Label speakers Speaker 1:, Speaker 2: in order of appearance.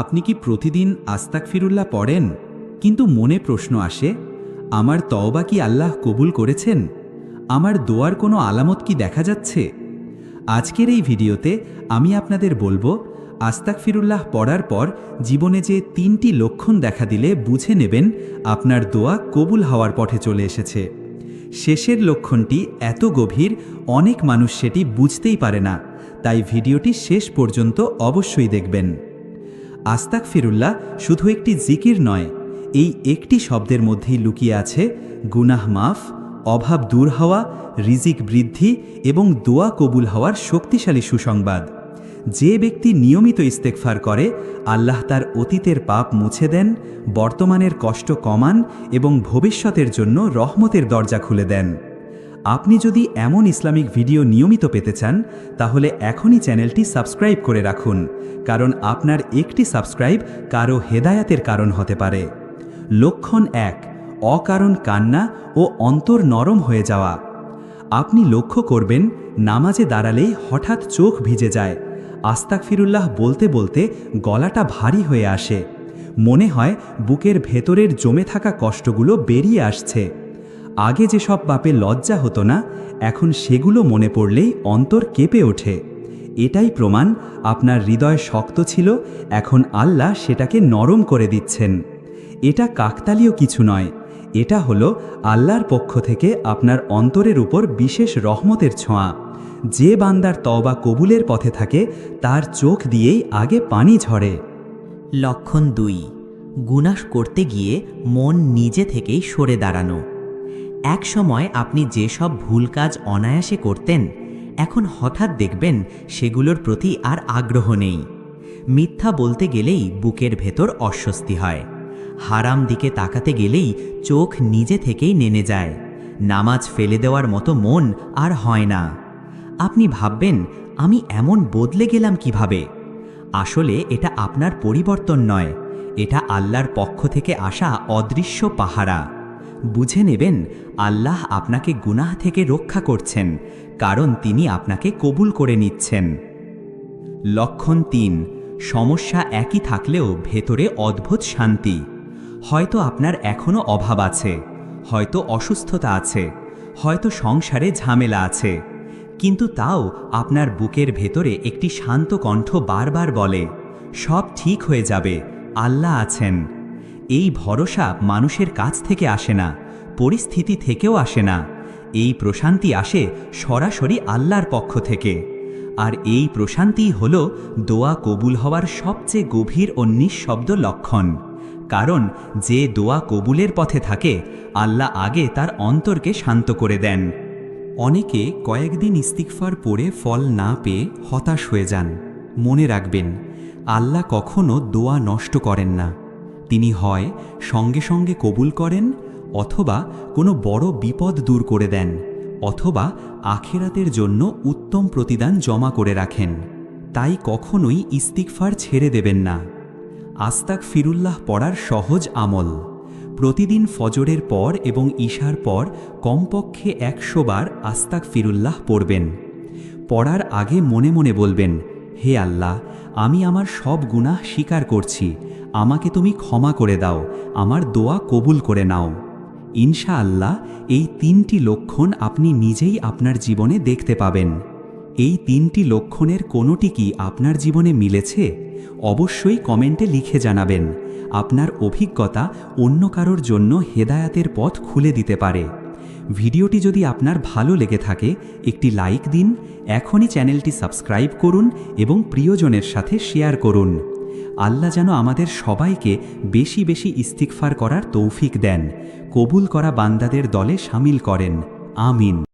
Speaker 1: আপনি কি প্রতিদিন আস্তাক ফিরুল্লাহ পড়েন? কিন্তু মনে প্রশ্ন আসে, আমার তওবা কি আল্লাহ কবুল করেছেন? আমার দোয়ার কোনো আলামত কি দেখা যাচ্ছে? আজকের এই ভিডিওতে আমি আপনাদের বলব আস্তাক ফিরুল্লাহ পড়ার পর জীবনে যে তিনটি লক্ষণ দেখা দিলে বুঝে নেবেন আপনার দোয়া কবুল হওয়ার পথে চলে এসেছে। শেষের লক্ষণটি এত গভীর, অনেক মানুষ সেটি বুঝতেই পারে না। তাই ভিডিওটি শেষ পর্যন্ত অবশ্যই দেখবেন। আস্তাক ফিরুল্লাহ শুধু একটি জিকির নয়, এই একটি শব্দের মধ্যেই লুকিয়ে আছে গুনাহ মাফ, অভাব দূর হওয়া, রিজিক বৃদ্ধি এবং দোয়া কবুল হওয়ার শক্তিশালী সুসংবাদ। যে ব্যক্তি নিয়মিত ইস্তেকফার করে, আল্লাহ তার অতীতের পাপ মুছে দেন, বর্তমানের কষ্ট কমান এবং ভবিষ্যতের জন্য রহমতের দরজা খুলে দেন। আপনি যদি এমন ইসলামিক ভিডিও নিয়মিত পেতে চান, তাহলে এখনই চ্যানেলটি সাবস্ক্রাইব করে রাখুন, কারণ আপনার একটি সাবস্ক্রাইব কারও হেদায়াতের কারণ হতে পারে। লক্ষণ এক, অকারণ কান্না ও অন্তর নরম হয়ে যাওয়া। আপনি লক্ষ্য করবেন, নামাজে দাঁড়ালেই হঠাৎ চোখ ভিজে যায়। আস্তাক ফিরুল্লাহ বলতে বলতে গলাটা ভারী হয়ে আসে। মনে হয় বুকের ভেতরের জমে থাকা কষ্টগুলো বেরিয়ে আসছে। আগে যেসব বাপে লজ্জা হতো না, এখন সেগুলো মনে পড়লেই অন্তর কেঁপে ওঠে। এটাই প্রমাণ আপনার হৃদয় শক্ত ছিল, এখন আল্লাহ সেটাকে নরম করে দিচ্ছেন। এটা কাকতালীয় কিছু নয়, এটা হলো আল্লাহর পক্ষ থেকে আপনার অন্তরের উপর বিশেষ রহমতের ছোঁয়া। যে বান্দার তওবা কবুলের পথে থাকে, তার চোখ দিয়েই আগে পানি ঝরে।
Speaker 2: লক্ষণ দুই গুনাশ করতে গিয়ে মন নিজে থেকেই সরে দাঁড়ানো। এক সময় আপনি যেসব ভুল কাজ অনায়াসে করতেন, এখন হঠাৎ দেখবেন সেগুলোর প্রতি আর আগ্রহ নেই। মিথ্যা বলতে গেলেই বুকের ভেতর অস্বস্তি হয়। হারাম দিকে তাকাতে গেলেই চোখ নিজে থেকেই নেনে যায়। নামাজ ফেলে দেওয়ার মতো মন আর হয় না। আপনি ভাববেন, আমি এমন বদলে গেলাম কীভাবে? আসলে এটা আপনার পরিবর্তন নয়। এটা আল্লাহর পক্ষ থেকে আসা অদৃশ্য পাহারা। বুঝে নেবেন, আল্লাহ আপনাকে গুনাহ থেকে রক্ষা করছেন, কারণ তিনি আপনাকে কবুল করে নিচ্ছেন। লক্ষণ তিন, সমস্যা একই থাকলেও ভেতরে অদ্ভুত শান্তি। হয়তো আপনার এখনও অভাব আছে, হয়তো অসুস্থতা আছে, হয়তো সংসারে ঝামেলা আছে, কিন্তু তাও আপনার বুকের ভেতরে একটি শান্ত কণ্ঠ বারবার বলে, সব ঠিক হয়ে যাবে, আল্লাহ আছেন। এই ভরসা মানুষের কাছ থেকে আসে না, পরিস্থিতি থেকেও আসে না। এই প্রশান্তি আসে সরাসরি আল্লাহর পক্ষ থেকে। আর এই প্রশান্তিই হল দোয়া কবুল হওয়ার সবচেয়ে গভীর ও নিঃশব্দ লক্ষণ। কারণ যে দোয়া কবুলের পথে থাকে, আল্লাহ আগে তার অন্তরকে শান্ত করে দেন।
Speaker 1: অনেকে কয়েকদিন ইস্তিকফার পড়ে ফল না পেয়ে হতাশ হয়ে যান। মনে রাখবেন, আল্লাহ কখনো দোয়া নষ্ট করেন না। তিনি হয় সঙ্গে সঙ্গে কবুল করেন অথবা কোনো বড় বিপদ দূর করে দেন, অথবা আখেরাতের জন্য উত্তম প্রতিদান জমা করে রাখেন। তাই কখনোই ইস্তিকফার ছেড়ে দেবেন না। আস্তাক ফিরুল্লাহ পড়ার সহজ আমল। প্রতিদিন ফজরের পর এবং ঈশার পর কমপক্ষে একশো বার আস্তাক ফিরুল্লাহ পড়বেন। পড়ার আগে মনে মনে বলবেন, হে আল্লাহ, আমি আমার সব গুনাহ স্বীকার করছি। আমাকে তুমি ক্ষমা করে দাও, আমার দোয়া কবুল করে নাও। ইনশা আল্লাহ এই তিনটি লক্ষণ আপনি নিজেই আপনার জীবনে দেখতে পাবেন। এই তিনটি লক্ষণের কোনোটি কি আপনার জীবনে মিলেছে? অবশ্যই কমেন্টে লিখে জানাবেন। আপনার অভিজ্ঞতা অন্য কারোর জন্য হেদায়াতের পথ খুলে দিতে পারে। ভিডিওটি যদি আপনার ভালো লেগে থাকে, একটি লাইক দিন, এখনই চ্যানেলটি সাবস্ক্রাইব করুন এবং প্রিয়জনের সাথে শেয়ার করুন। আল্লাহ যেন আমাদের সবাইকে বেশি বেশি ইস্তিকফার করার তৌফিক দেন, কবুল করা বান্দাদের দলে সামিল করেন। আমিন।